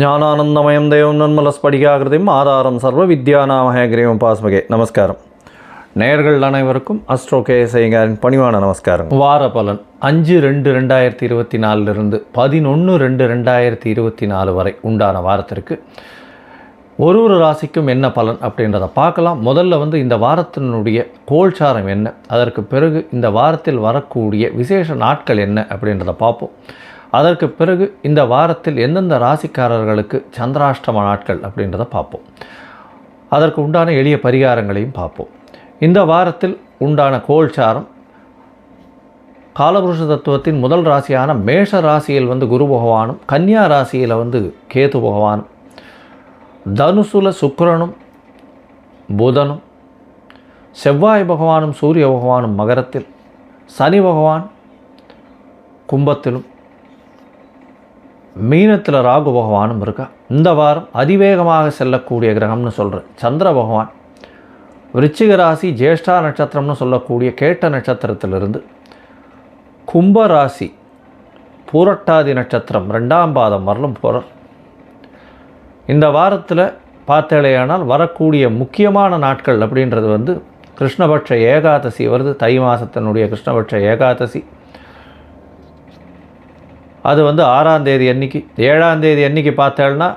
ஞானானந்தமயம் தேவம் நன்மலஸ்படிகாகிருதியும் ஆதாரம் சர்வ வித்யாநாமகேகிரியம் பாஸ்மகே. நமஸ்காரம். நேயர்கள் அனைவருக்கும் அஸ்ட்ரோ கேஎஸ்ஐங்காரின் பணிவான நமஸ்காரம் வார பலன் அஞ்சு ரெண்டு ரெண்டாயிரத்தி இருபத்தி நாலுலேருந்து பதினொன்று ரெண்டு ரெண்டாயிரத்தி இருபத்தி நாலு வரை உண்டான வாரத்திற்கு ஒரு ஒரு ராசிக்கும் என்ன பலன் அப்படின்றத பார்க்கலாம். முதல்ல வந்து இந்த வாரத்தினுடைய கோல்சாரம் என்ன? அதற்கு பிறகு இந்த வாரத்தில் வரக்கூடிய விசேஷ நாட்கள் என்ன அப்படின்றத பார்ப்போம். அதற்கு பிறகு இந்த வாரத்தில் எந்தெந்த ராசிக்காரர்களுக்கு சந்திராஷ்டம நாட்கள் அப்படின்றத பார்ப்போம். அதற்கு உண்டான எளிய பரிகாரங்களையும் பார்ப்போம். இந்த வாரத்தில் உண்டான கோல்சாரம் காலபுருஷ தத்துவத்தின் முதல் ராசியான மேஷ ராசியில் வந்து குரு பகவானும் கன்னியா ராசியில் வந்து கேது பகவானும் தனுசுல சுக்கிரனும் புதனும் செவ்வாய் பகவானும் சூரிய பகவானும் மகரத்தில் சனி பகவான் கும்பத்திலும் மீனத்தில் ராகு பகவானும் இருக்கா? இந்த வாரம் அதிவேகமாக செல்லக்கூடிய கிரகம்னு சொல்கிறேன் சந்திர பகவான் விருச்சிக ராசி ஜேஷ்டா நட்சத்திரம்னு சொல்லக்கூடிய கேட்ட நட்சத்திரத்திலிருந்து கும்ப ராசி பூரட்டாதி நட்சத்திரம் ரெண்டாம் பாதம் வரலும் போகிறார் இந்த வாரத்தில் பார்த்தேலையானால் வரக்கூடிய முக்கியமான நாட்கள் அப்படின்றது வந்து கிருஷ்ணபட்ச ஏகாதசி வருது. தை மாதத்தினுடைய கிருஷ்ணபட்ச ஏகாதசி. அது வந்து ஆறாம் தேதி அன்னைக்கு ஏழாம் தேதி அன்னைக்கு பார்த்தேன்னா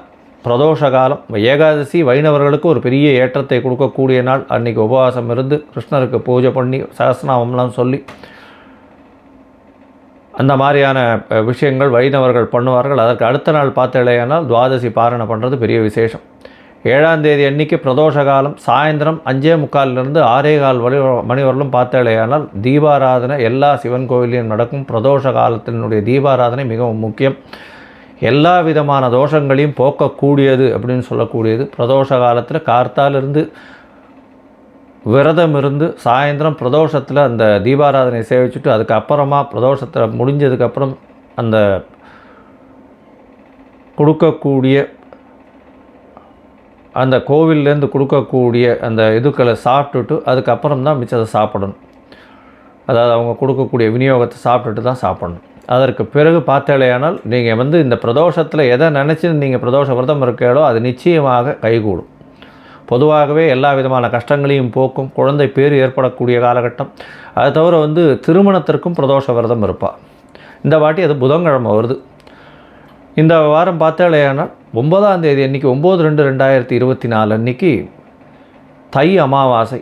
பிரதோஷ காலம் ஏகாதசி வைணவர்களுக்கு ஒரு பெரிய ஏற்றத்தை கொடுக்கக்கூடிய நாள். அன்னைக்கு உபவாசம் இருந்து கிருஷ்ணருக்கு பூஜை பண்ணி சகஸ்நாமம்லாம் சொல்லி அந்த மாதிரியான விஷயங்கள் வைணவர்கள் பண்ணுவார்கள். அதற்கு அடுத்த நாள் பார்த்தேலையானால் துவாதசி பாரணை பண்ணுறது பெரிய விசேஷம். ஏழாம் தேதி அன்னைக்கு பிரதோஷ காலம் சாயந்தரம் அஞ்சே முக்காலிலிருந்து ஆறே கால் வழி மணி வரலும் பார்த்தாலேயானால் தீபாராதனை எல்லா சிவன் கோவிலையும் நடக்கும். பிரதோஷ காலத்தினுடைய தீபாராதனை மிகவும் முக்கியம். எல்லா விதமான தோஷங்களையும் போக்கக்கூடியது அப்படின்னு சொல்லக்கூடியது. பிரதோஷ காலத்தில் கார்த்தாலிருந்து விரதம் இருந்து சாயந்தரம் பிரதோஷத்தில் அந்த தீபாராதனை சேவிச்சுட்டு அதுக்கப்புறமா பிரதோஷத்தில் முடிஞ்சதுக்கப்புறம் அந்த கொடுக்கக்கூடிய அந்த கோவில்லேருந்து கொடுக்கக்கூடிய அந்த இதுக்களை சாப்பிட்டுட்டு அதுக்கப்புறம் தான் மிச்சத்தை சாப்பிடணும். அதாவது அவங்க கொடுக்கக்கூடிய விநியோகத்தை சாப்பிட்டுட்டு தான் சாப்பிடணும். அதற்கு பிறகு பார்த்தாலேயானால் நீங்கள் வந்து இந்த பிரதோஷத்தில் எதை நினச்சி நீங்கள் பிரதோஷ விரதம் இருக்கீங்களோ அது நிச்சயமாக கைகூடும். பொதுவாகவே எல்லா விதமான கஷ்டங்களையும் போக்கும் குழந்தை பேர் ஏற்படக்கூடிய காலகட்டம். அது தவிர வந்து திருமணத்திற்கும் பிரதோஷ விரதம் இருப்பாள் இந்த வாட்டி அது புதன்கிழமை வருது. இந்த வாரம் பார்த்தாலேயானால் ஒன்பதாம் தேதி அன்னைக்கு ஒம்பது ரெண்டு ரெண்டாயிரத்தி இருபத்தி நாலு அன்னைக்கு தை அமாவாசை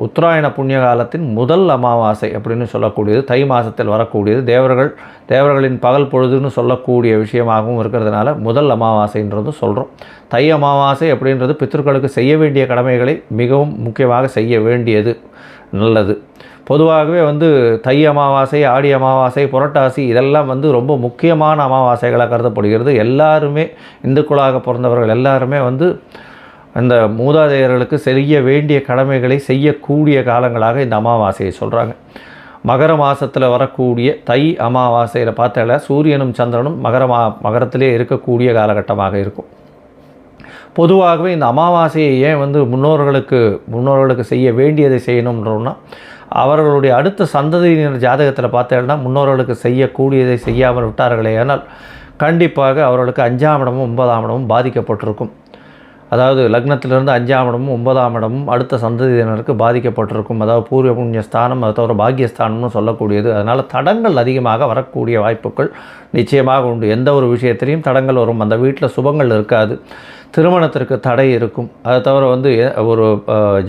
உத்தராயண புண்ணிய காலத்தின் முதல் அமாவாசை அப்படின்னு சொல்லக்கூடியது. தை மாதத்தில் வரக்கூடியது. தேவர்கள் தேவர்களின் பகல் பொழுதுன்னு சொல்லக்கூடிய விஷயமாகவும் இருக்கிறதுனால முதல் அமாவாசைன்றதும் சொல்கிறோம் தை அமாவாசை அப்படின்றது பித்தர்களுக்கு செய்ய வேண்டிய கடமைகளை மிகவும் முக்கியமாக செய்ய வேண்டியது. நல்லது. பொதுவாகவே வந்து தை அமாவாசை ஆடி அமாவாசை புரட்டாசி இதெல்லாம் வந்து ரொம்ப முக்கியமான அமாவாசைகளாக கருதப்படுகிறது. எல்லாருமே இந்துக்களாக பிறந்தவர்கள் எல்லாருமே வந்து அந்த மூதாதையர்களுக்கு செய்ய வேண்டிய கடமைகளை செய்யக்கூடிய காலங்களாக இந்த அமாவாசையை சொல்கிறாங்க மகர மாதத்தில் வரக்கூடிய தை அமாவாசையில் பார்த்தால சூரியனும் சந்திரனும் மகர மா மகரத்திலே இருக்கக்கூடிய காலகட்டமாக இருக்கும். பொதுவாகவே இந்த அமாவாசையை ஏன் வந்து முன்னோர்களுக்கு முன்னோர்களுக்கு செய்ய வேண்டியதை செய்யணும்ன்றோம்னா அவர்களுடைய அடுத்த சந்ததியினர் ஜாதகத்தில் பார்த்தேன்னா முன்னோர்களுக்கு செய்யக்கூடியதை செய்யாமல் விட்டார்களே ஆனால் கண்டிப்பாக அவர்களுக்கு அஞ்சாம் இடமும் ஒன்பதாம் இடமும் பாதிக்கப்பட்டிருக்கும். அதாவது லக்னத்திலிருந்து அஞ்சாம் இடமும் ஒன்பதாம் இடமும் அடுத்த சந்ததியினருக்கு பாதிக்கப்பட்டிருக்கும். அதாவது பூர்வ புண்ணிய ஸ்தானம் அதை தவிர பாக்கியஸ்தானம்னு சொல்லக்கூடியது. அதனால் தடங்கள் அதிகமாக வரக்கூடிய வாய்ப்புகள் நிச்சயமாக உண்டு. எந்த ஒரு விஷயத்திலையும் தடங்கள் வரும். அந்த வீட்டில் சுபங்கள் இருக்காது. திருமணத்திற்கு தடை இருக்கும். அதை தவிர வந்து ஒரு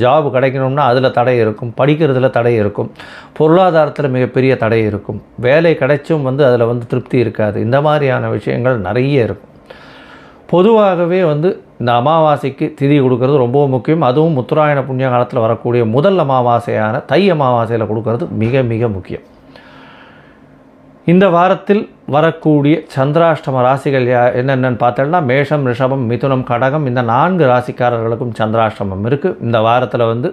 ஜாப் கிடைக்கணும்னா அதில் தடை இருக்கும். படிக்கிறதுல தடை இருக்கும். பொருளாதாரத்தில் மிகப்பெரிய தடை இருக்கும். வேலை கிடைச்சும் வந்து அதில் வந்து திருப்தி இருக்காது. இந்த மாதிரியான விஷயங்கள் நிறைய இருக்கும். பொதுவாகவே வந்து இந்த அமாவாசைக்கு திதி கொடுக்கறது ரொம்ப முக்கியம். அதுவும் உத்தராயண புண்ணிய காலத்தில் வரக்கூடிய முதல் அமாவாசையான தை அமாவாசையில் கொடுக்கறது மிக மிக முக்கியம். இந்த வாரத்தில் வரக்கூடிய சந்திராஷ்டம ராசிகள் யா என்னென்னு பார்த்தோம்னா மேஷம் ரிஷபம் மிதுனம் கடகம் இந்த நான்கு ராசிக்காரர்களுக்கும் சந்திராஷ்டமம் இருக்குது இந்த வாரத்தில் வந்து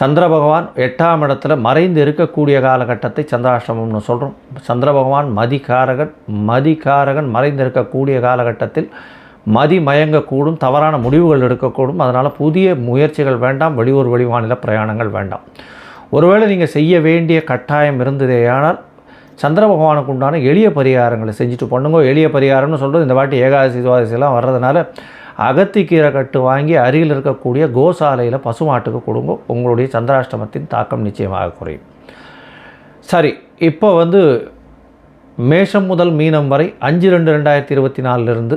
சந்திர பகவான் எட்டாம் இடத்துல மறைந்து இருக்கக்கூடிய காலகட்டத்தை சந்திராஷ்டமம்னு சொல்கிறோம் சந்திர பகவான் மதிகாரகன் மதிகாரகன் மறைந்து இருக்கக்கூடிய காலகட்டத்தில் மதி மயங்கக்கூடும் தவறான முடிவுகள் எடுக்கக்கூடும். அதனால் புதிய முயற்சிகள் வேண்டாம் வெளியூர் வெளிமாநில பிரயாணங்கள் வேண்டாம். ஒருவேளை நீங்கள் செய்ய வேண்டிய கட்டாயம் இருந்ததேயானால் சந்திர பகவானுக்கு உண்டான எளிய பரிகாரங்களை செஞ்சுட்டு பண்ணுங்க எளிய பரிகாரம்னு சொல்கிறது இந்த வாட்டி ஏகாதசி துவாதசிலாம் வர்றதுனால அகத்திக்கீரை கட்டு வாங்கி அருகில் இருக்கக்கூடிய கோசாலையில் பசுமாட்டுக்கு கொடுங்க. உங்களுடைய சந்திராஷ்டமத்தின் தாக்கம் நிச்சயமாக குறையும். சரி இப்போ வந்து மேஷம் முதல் மீனம் வரை அஞ்சு ரெண்டு ரெண்டாயிரத்தி இருபத்தி நாலுலேருந்து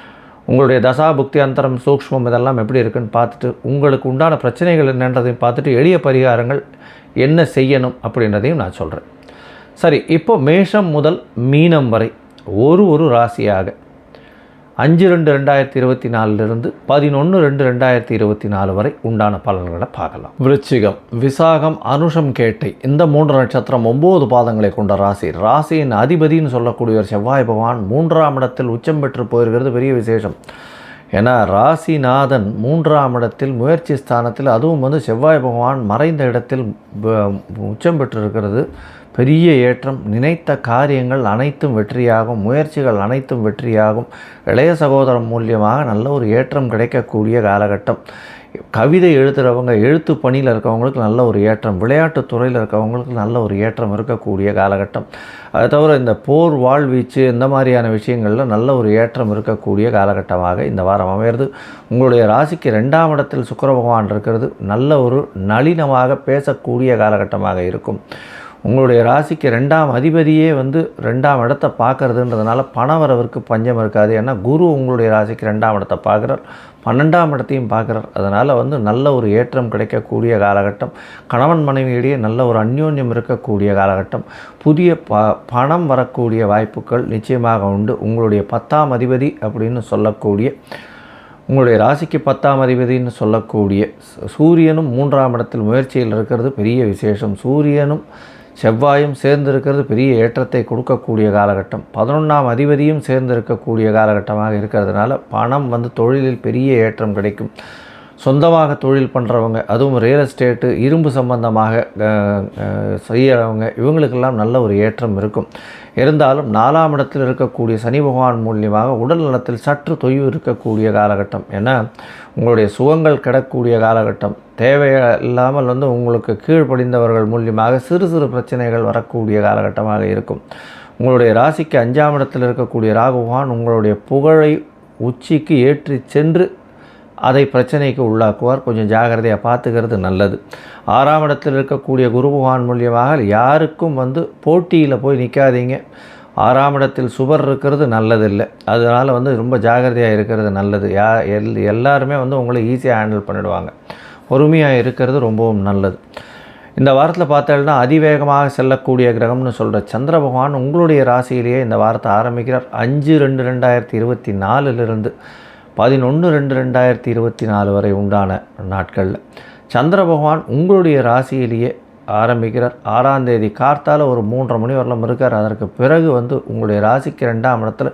உங்களுடைய தசா புக்தி அந்தரம் சூக்ஷ்மம் இதெல்லாம் எப்படி இருக்குன்னு பார்த்துட்டு உங்களுக்கு உண்டான பிரச்சனைகள் என்னன்றதையும் பார்த்துட்டு எளிய பரிகாரங்கள் என்ன செய்யணும் அப்படின்றதையும் நான் சொல்கிறேன் சரி இப்போ மேஷம் முதல் மீனம் வரை ஒரு ஒரு ராசியாக அஞ்சு ரெண்டு ரெண்டாயிரத்தி இருபத்தி நாலுலேருந்து பதினொன்று ரெண்டு ரெண்டாயிரத்தி இருபத்தி நாலு வரை உண்டான பலன்களை பார்க்கலாம். விருச்சிகம் விசாகம் அனுஷம் கேட்டை இந்த மூன்று நட்சத்திரம் ஒம்பது பாதங்களை கொண்ட ராசி. ராசியின் அதிபதின்னு சொல்லக்கூடியவர் செவ்வாய் பகவான் மூன்றாம் இடத்தில் உச்சம் பெற்று போயிருக்கிறது பெரிய விசேஷம். ஏன்னா ராசிநாதன் மூன்றாம் இடத்தில் முயற்சி ஸ்தானத்தில் அதுவும் வந்து செவ்வாய் பகவான் மறைந்த இடத்தில் உச்சம் பெற்றிருக்கிறது. பெரிய ஏற்றம். நினைத்த காரியங்கள் அனைத்தும் வெற்றியாகும். முயற்சிகள் அனைத்தும் வெற்றியாகும். இளைய சகோதரம் மூலியமாக நல்ல ஒரு ஏற்றம் கிடைக்கக்கூடிய காலகட்டம். கவிதை எழுதுகிறவங்க எழுத்து பணியில் இருக்கவங்களுக்கு நல்ல ஒரு ஏற்றம். விளையாட்டு துறையில் இருக்கவங்களுக்கு நல்ல ஒரு ஏற்றம் இருக்கக்கூடிய காலகட்டம். அதை தவிர இந்த போர் வாழ்வீச்சு இந்த மாதிரியான விஷயங்களில் நல்ல ஒரு ஏற்றம் இருக்கக்கூடிய காலகட்டமாக இந்த வாரம் அமையிறது. உங்களுடைய ராசிக்கு ரெண்டாம் இடத்தில் சுக்கர பகவான் இருக்கிறது. நல்ல ஒரு நளினமாக பேசக்கூடிய காலகட்டமாக இருக்கும். உங்களுடைய ராசிக்கு ரெண்டாம் அதிபதியே வந்து ரெண்டாம் இடத்தை பார்க்கறதுன்றதுனால பணவரவிற்கு பஞ்சம் இருக்காது. ஏன்னா குரு உங்களுடைய ராசிக்கு ரெண்டாம் இடத்தை பார்க்குறார். பன்னெண்டாம் இடத்தையும் பார்க்குறார். அதனால் வந்து நல்ல ஒரு ஏற்றம் கிடைக்கக்கூடிய காலகட்டம். கணவன் மனைவியிடையே நல்ல ஒரு அந்யோன்யம் இருக்கக்கூடிய காலகட்டம். புதிய ப பணம் வரக்கூடிய வாய்ப்புகள் நிச்சயமாக உண்டு. உங்களுடைய பத்தாம் அதிபதி அப்படின்னு சொல்லக்கூடிய உங்களுடைய ராசிக்கு பத்தாம் அதிபதின்னு சொல்லக்கூடிய சூரியனும் மூன்றாம் இடத்தில் முயற்சியில் இருக்கிறது. பெரிய விசேஷம். சூரியனும் செவ்வாயும் சேர்ந்திருக்கிறது பெரிய ஏற்றத்தை கொடுக்கக்கூடிய காலகட்டம். பதினொன்றாம் அதிபதியும் சேர்ந்து இருக்கக்கூடிய காலகட்டமாக இருக்கிறதுனால பணம் வந்து தொழிலில் பெரிய ஏற்றம் கிடைக்கும். சொந்தமாக தொழில் பண்ணுறவங்க அதுவும் ரியல் எஸ்டேட்டு இரும்பு சம்பந்தமாக செய்கிறவங்க செய்யறவங்க இவங்களுக்கெல்லாம் நல்ல ஒரு ஏற்றம் இருக்கும். இருந்தாலும் நாலாம் இடத்தில் இருக்கக்கூடிய சனி பகவான் மூலியமாக உடல் நலத்தில் சற்று தொய்வு இருக்கக்கூடிய காலகட்டம். ஏன்னா உங்களுடைய சுகங்கள் கிடக்கூடிய காலகட்டம். தேவையில்லாமல் வந்து உங்களுக்கு கீழ்ப்படிந்தவர்கள் மூலியமாக சிறு சிறு பிரச்சனைகள் வரக்கூடிய காலகட்டமாக இருக்கும். உங்களுடைய ராசிக்கு அஞ்சாம் இடத்தில் இருக்கக்கூடிய ராகு பகவான் உங்களுடைய புகழை உச்சிக்கு ஏற்றி சென்று அதை பிரச்சனைக்கு உள்ளாக்குவார். கொஞ்சம் ஜாகிரதையாக பார்த்துக்கிறது நல்லது. ஆறாம் இடத்தில் இருக்கக்கூடிய குரு பகவான் மூலியமாக யாருக்கும் வந்து போட்டியில் போய் நிற்காதீங்க ஆறாம் இடத்தில் சுவர் இருக்கிறது நல்லதில்லை. அதனால் வந்து ரொம்ப ஜாகிரதையாக இருக்கிறது நல்லது. யா எல் எல்லாருமே வந்து உங்களை ஈஸியாக ஹேண்டில் பண்ணிடுவாங்க. பொறுமையாக இருக்கிறது ரொம்பவும் நல்லது. இந்த வாரத்தில் பார்த்தோம்னா அதிவேகமாக செல்லக்கூடிய கிரகம்னு சொல்கிற சந்திர பகவான் உங்களுடைய ராசியிலேயே இந்த வாரத்தை ஆரம்பிக்கிறார். அஞ்சு ரெண்டு ரெண்டாயிரத்தி இருபத்தி நாலுலேருந்து பதினொன்று ரெண்டு ரெண்டாயிரத்தி இருபத்தி நாலு வரை உண்டான நாட்களில் சந்திர பகவான் உங்களுடைய ராசியிலேயே ஆரம்பிக்கிறார். ஆறாம் தேதி கார்த்தால் ஒரு மூன்றரை மணி வரலாம் இருக்கார். அதற்கு பிறகு வந்து உங்களுடைய ராசிக்கு ரெண்டாம் இடத்துல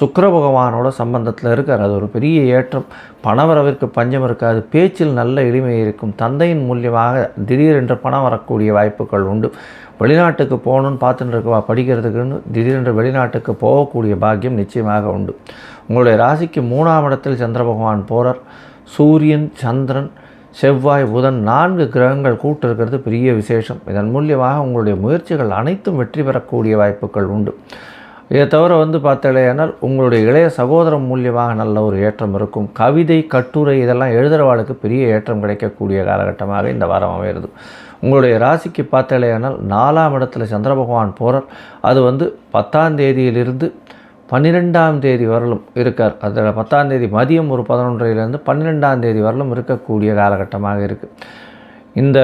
சுக்கர பகவானோட சம்பந்தத்தில் இருக்கார். அது ஒரு பெரிய ஏற்றம். பணவரவிற்கு பஞ்சம் இருக்காது. பேச்சில் நல்ல எளிமை இருக்கும். தந்தையின் மூலியமாக திடீரென்று பணம் வரக்கூடிய வாய்ப்புகள் உண்டு. வெளிநாட்டுக்கு போகணுன்னு பார்த்துட்டு இருக்கவா? படிக்கிறதுக்குன்னு திடீரென்று வெளிநாட்டுக்கு போகக்கூடிய பாக்கியம் நிச்சயமாக உண்டு. உங்களுடைய ராசிக்கு மூணாம் இடத்தில் சந்திர பகவான் போகிறார் சூரியன் சந்திரன் செவ்வாய் புதன் நான்கு கிரகங்கள் கூட்டு இருக்கிறது பெரிய விசேஷம். இதன் மூலியமாக உங்களுடைய முயற்சிகள் அனைத்தும் வெற்றி பெறக்கூடிய வாய்ப்புகள் உண்டு. இதை தவிர வந்து பார்த்தாலேயானால் உங்களுடைய இளைய சகோதரம் மூலியமாக நல்ல ஒரு ஏற்றம் இருக்கும். கவிதை கட்டுரை இதெல்லாம் எழுதுகிறவாளுக்கு பெரிய ஏற்றம் கிடைக்கக்கூடிய காலகட்டமாக இந்த வாரம் அமைகிறது. உங்களுடைய ராசிக்கு பார்த்தாலேயானால் நாலாம் இடத்துல சந்திர பகவான் போகிறார் அது வந்து பத்தாம் தேதியிலிருந்து பன்னிரெண்டாம் தேதி வரலும் இருக்கார். அதில் பத்தாம் தேதி மதியம் ஒரு பதினொன்றையிலேருந்து பன்னிரெண்டாம் தேதி வரலும் இருக்கக்கூடிய காலகட்டமாக இருக்குது இந்த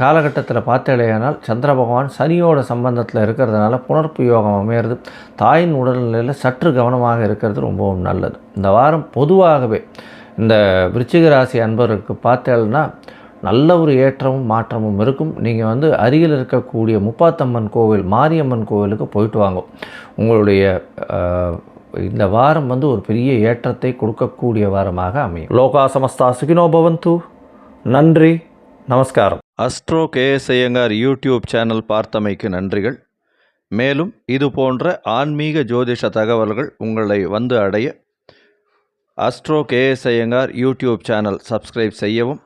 காலகட்டத்தில் பார்த்தேனால் சந்திர பகவான் சனியோட சம்பந்தத்தில் இருக்கிறதுனால புணர்ப்பு யோகம் அமையிறது தாயின் உடல்நிலையில் சற்று கவனமாக இருக்கிறது ரொம்பவும் நல்லது. இந்த வாரம் பொதுவாகவே இந்த விருச்சிக ராசி அன்பருக்கு பார்த்தேன்னா நல்ல ஒரு ஏற்றமும் மாற்றமும் இருக்கும். நீங்கள் வந்து அருகில் இருக்கக்கூடிய முப்பாத்தம்மன் கோவில் மாரியம்மன் கோவிலுக்கு போயிட்டு வாங்க. உங்களுடைய இந்த வாரம் வந்து ஒரு பெரிய ஏற்றத்தை கொடுக்கக்கூடிய வாரமாக அமையும். லோகா சமஸ்தா சுகினோ பவந்து. நன்றி நமஸ்காரம். Astro KS Iyengar YouTube channel பார்த்தமைக்கு நன்றிகள். மேலும் இது போன்ற ஆன்மீக ஜோதிஷ தகவல்கள் உங்களை வந்து அடைய astro KS Iyengar YouTube channel subscribe செய்யவும்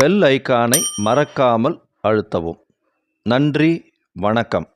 பெல் ஐகானை மறக்காமல் அழுத்தவும். நன்றி வணக்கம்.